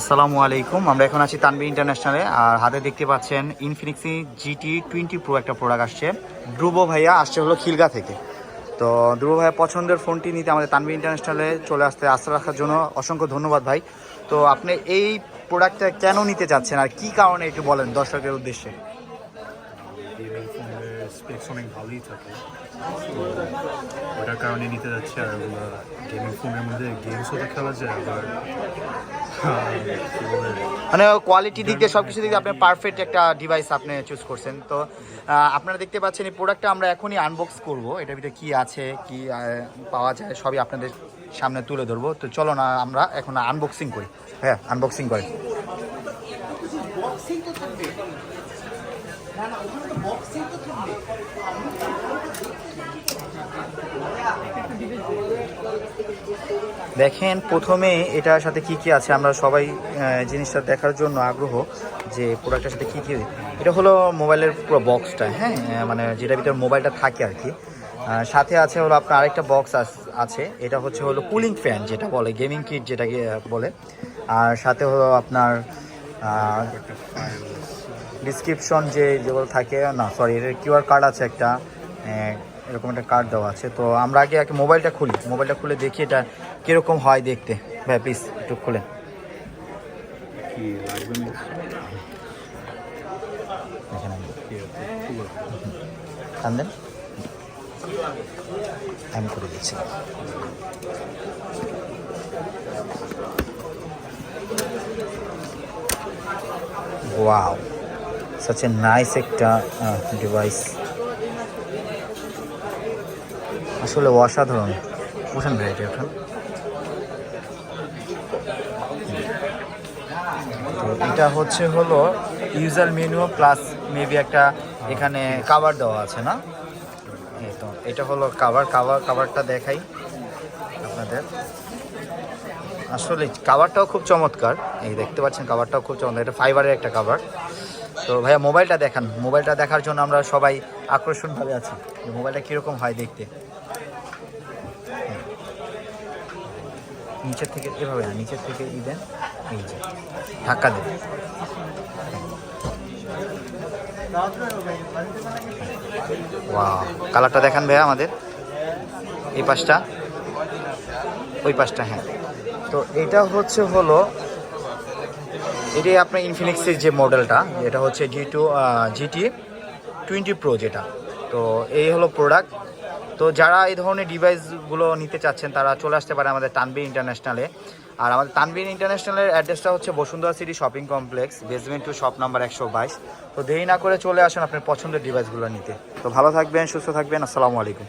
আসসালামু আলাইকুম। আমরা এখন আছি তানবি ইন্টারন্যাশনালে, আর হাতে দেখতে পাচ্ছেন ইনফিনিক্সি জিটি টোয়েন্টি প্রো একটা প্রোডাক্ট আসছে। ধ্রুব ভাইয়া আসছে হলো খিলগা থেকে। তো ধ্রুব ভাইয়া পছন্দের ফোনটি নিতে আমাদের তানবি ইন্টারন্যাশনালে চলে আসতে আস্থা রাখার জন্য অসংখ্য ধন্যবাদ ভাই। তো আপনি এই প্রোডাক্টটা কেন নিতে চাচ্ছেন, আর কি কারণে একটু বলেন দর্শকের উদ্দেশ্যে? ওটার কারণে নিতে যাচ্ছে, আর গেমিং ফোনের মধ্যে গেমসও তো খেলা যায়, আবার মানে কোয়ালিটি দিক দিয়ে সব কিছু দিক দিয়ে আপনি পারফেক্ট একটা ডিভাইস আপনি চুজ করছেন। তো আপনারা দেখতে পাচ্ছেন এই প্রোডাক্টটা আমরা এখনই আনবক্স করব। এটার ভিতরে কী আছে, কি পাওয়া যায়, সবই আপনাদের সামনে তুলে ধরবো। তো চলো না আমরা এখন আনবক্সিং করি। হ্যাঁ আনবক্সিং করি দেখেন, প্রথমে এটার সাথে কি কি আছে? আমরা সবাই জিনিসটা দেখার জন্য আগ্রহ যে প্রোডাক্টের সাথে কি কি এটা হলো মোবাইলের পুরো বক্সটা হ্যাঁ? মানে যেটার ভিতরে মোবাইলটা থাকে আর কি। সাথে আছে হলো আপনার আরেকটা বক্স আছে। এটা হচ্ছে হলো কুলিং ফ্যান যেটা বলে গেমিং কিট যেটাকে বলে। আর সাথে হলো আপনার ডিসক্রিপশন যে যেগুলো থাকে, না সরি এর কিউআর কার্ড আছে একটা এরকম একটা কার্ড দেওয়া আছে। তো আমরা আগে আগে মোবাইলটা খুলি। মোবাইলটা খুলে দেখি এটা কীরকম হয় দেখতে। ভাই প্লিজ একটু খুলে কি লাগবে না? এখানে কি আছে? ঠিক আছে। টান দেন আমি করে দিচ্ছি একটা ডিভাইস আসলে অসাধারণ। ভাই, এটা এখন। এটা হচ্ছে হলো ইউজার মেনু প্লাস মেবি একটা এখানে কাভার দেওয়া আছে, না? তো, এটা হলো কাভার কাভার কাভারটা দেখাই আপনাদের। আসলে কাভারটাও খুব চমৎকার। এই দেখতে পাচ্ছেন কাভারটাও খুব চমৎকার। এটা ফাইবারের একটা কাভার তো ভাইয়া, মোবাইলটা দেখান। মোবাইলটা দেখার জন্য আমরা সবাই আকর্ষণভাবে আছি। মোবাইলটা কীরকম হয় দেখতে? নিচের থেকে এভাবে না, নিচের থেকে ই দেন, এই যে, ধাক্কা দেন। কালারটা দেখান ভাইয়া আমাদের। এই পাশটা, ওই পাশটা হ্যাঁ। তো এটা হচ্ছে হলো, এটাই আপনার ইনফিনিক্সের যে মডেলটা এটা হচ্ছে G two GT twenty pro যেটা। তো এই হলো প্রোডাক্ট তো যারা এই ধরনের ডিভাইসগুলো নিতে চাচ্ছেন, তারা চলে আসতে পারে আমাদের তানবির ইন্টারন্যাশনালে আর আমাদের তানবির ইন্টারন্যাশনালের অ্যাড্রেসটা হচ্ছে Bashundhara city shopping complex basement two shop number একশো বাইশ। তো দেরি না করে চলে আসুন আপনার পছন্দের ডিভাইসগুলো নিতে। তো ভালো থাকবেন, সুস্থ থাকবেন, আসসালামু আলাইকুম।